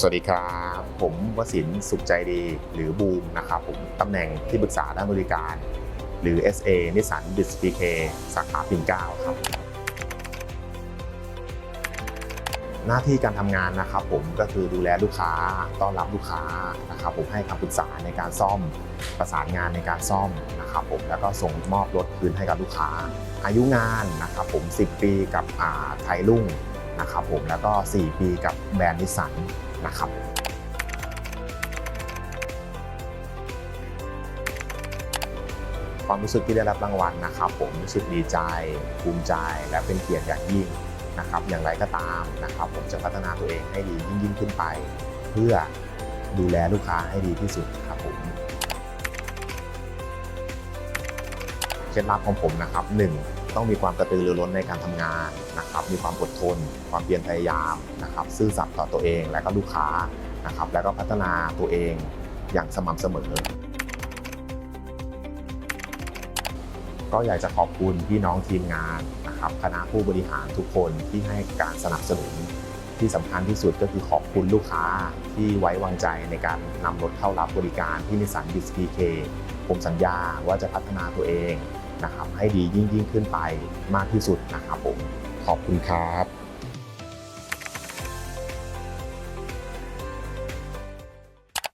สวัสดีครับ ผมวสินสุขใจดี หรือบูมนะครับผมตำแหน่งที่ปรึกษาด้านบริการ หรือ SA นิสันดิสพีเคสาขาปิ่นเกล้าครับ หน้าที่การทำงานนะครับผมก็คือดูแลลูกค้าต้อนรับลูกค้านะครับผมให้คำปรึกษาในการซ่อมประสานงานในการซ่อมนะครับผมแล้วก็ส่งมอบรถคืนให้กับลูกค้า อายุงานนะครับผม 10 ปีกับไทยรุ่งนะครับผมแล้วก็ 4 ปีกับแบรนด์นิสสัน นะครับความรู้สึกที่ได้รับรางวัลนะครับ ผมรู้สึกดีใจภูมิใจและเป็นเกียรติอย่างยิ่งนะครับ อย่างไรก็ตามนะครับ ผมจะพัฒนาตัวเองให้ดียิ่งยิ่งขึ้นไป เพื่อดูแลลูกค้าให้ดีที่สุดครับผมเคล็ดลับของผมนะครับหนึ่ง ต้องมีความกระตือรือร้นในการทำงานนะครับ มีความอดทน ความเพียรพยายามนะครับ ซื่อสัตย์ต่อตัวเองและก็ลูกค้านะครับ แล้วก็พัฒนาตัวเองอย่างสม่ำเสมอ ก็อยากจะขอบคุณพี่น้องทีมงานนะครับ คณะผู้บริหารทุกคนที่ให้การสนับสนุนที่สำคัญที่สุดก็คือขอบคุณลูกค้าที่ไว้วางใจในการนำรถเข้ารับบริการที่นิสสันดิสพีเคผมสัญญาว่าจะพัฒนาตัวเอง นะครับให้ดียิ่งยิ่งขึ้นไปมากที่สุดนะครับผมขอบคุณครับ